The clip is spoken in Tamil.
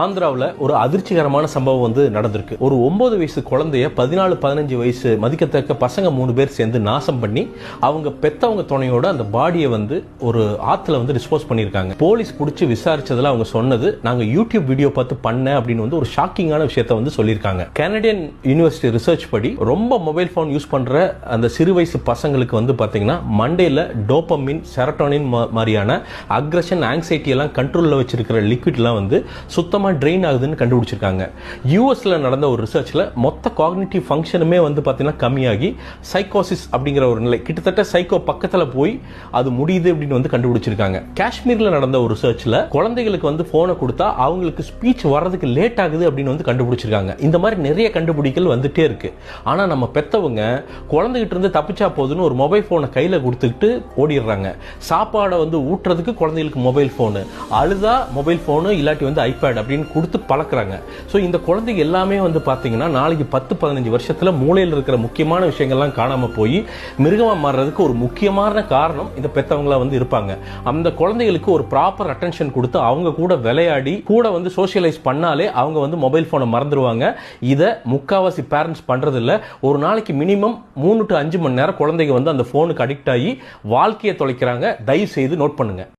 ஆந்திராவில் ஒரு அதிர்ச்சிகரமான சம்பவம் வந்து நடந்திருக்கு. ஒரு ஒன்பது வயசு குழந்தைய பதினாலு பதினஞ்சு வயசு மதிக்கத்தக்க பசங்க மூணு பேர் சேர்ந்து நாசம் பண்ணி அவங்க பெத்தவங்க துணையோட அந்த பாடியை வந்து ஒரு ஆற்றுல வந்து டிஸ்போஸ் பண்ணியிருக்காங்க. போலீஸ் பிடிச்சி விசாரிச்சதில் அவங்க சொன்னது நாங்கள் யூடியூப் வீடியோ பார்த்து பண்ண அப்படின்னு வந்து ஒரு ஷாக்கிங்கான விஷயத்த வந்து சொல்லியிருக்காங்க. கனடியன் யூனிவர்சிட்டி ரிசர்ச் படி ரொம்ப மொபைல் ஃபோன் யூஸ் பண்ணுற அந்த சிறு வயசு பசங்களுக்கு வந்து பார்த்தீங்கன்னா மண்டேல டோப்பமின் செரட்டோனின் மாதிரியான அக்ரஷன் ஆங்ஸைட்டி எல்லாம் கண்ட்ரோலில் வச்சிருக்கிற லிக்விட்லாம் வந்து சுத்தம் ட்ரெயின் ஆகுதுன்னு கண்டுபிடிச்சிருக்காங்க. யூஎஸ்ல நடந்த ஒரு ரிசர்ச்சில் மொத்த காக்னிட்டிவ் ஃபங்க்ஷனுமே வந்து பார்த்தீங்கன்னா கம்மியாகி சைக்கோசிஸ் அப்படிங்கிற ஒரு நிலை. கிட்டத்தட்ட சைக்கோ பக்கத்தில் போய் அது முடியுது அப்படின்னு வந்து கண்டுபிடிச்சிருக்காங்க. காஷ்மீரில் நடந்த ஒரு ரிசர்ச்சில் குழந்தைகளுக்கு வந்து ஃபோனை கொடுத்தா அவங்களுக்கு ஸ்பீச் வர்றதுக்கு லேட் ஆகுது அப்படின்னு வந்து கண்டுபிடிச்சிருக்காங்க. இந்த மாதிரி நிறைய கண்டுபிடிக்கல் வந்துட்டே இருக்கு. ஆனால் நம்ம பெற்றவங்க குழந்தைகிட்ட இருந்து தப்பிச்சா போதுன்னு ஒரு மொபைல் ஃபோனை கையில் கொடுத்துக்கிட்டு ஓடிடுறாங்க. சாப்பாடை வந்து ஊட்டுறதுக்கு குழந்தைகளுக்கு மொபைல் ஃபோனு அழுதா மொபைல் ஃபோனு இல்லாட்டி வந்து ஐபேட் அப்படின்னு கொடுத்து பழக்கிறாங்க. ஸோ இந்த குழந்தைங்க எல்லாமே வந்து பார்த்தீங்கன்னா நாளைக்கு பத்து பதினஞ்சு வருஷத்தில் மூளையில் இருக்கிற முக்கியமான விஷயங்கள்லாம் காணாமல் போய் மிருகமாக மாறுறதுக்கு ஒரு முக்கியமான காரணம் இந்த பெற்றவங்களா வந்து இருப்பாங்க. அந்த குழந்தைகளுக்கு ஒரு ப்ராப்பர் அட்டென்ஷன் கொடுத்து அவங்க கூட விளையாடி கூட வந்து சோஷியலைஸ் பண்ணாலே அவங்க வந்து மொபைல் ஃபோனை மறந்துடுவாங்க இதை முக்காவாசி பேரண்ட்ஸ் பண்ணுறதில்ல ஒரு நாளைக்கு மினிமம் மூணு டு அஞ்சு மணி நேரம் குழந்தைங்க வந்து அந்த ஃபோனுக்கு அடிக்ட் ஆகி வாழ்க்கையை தொலைக்கிறாங்க. தயவு செய்து நோட் பண்ணுங்கள்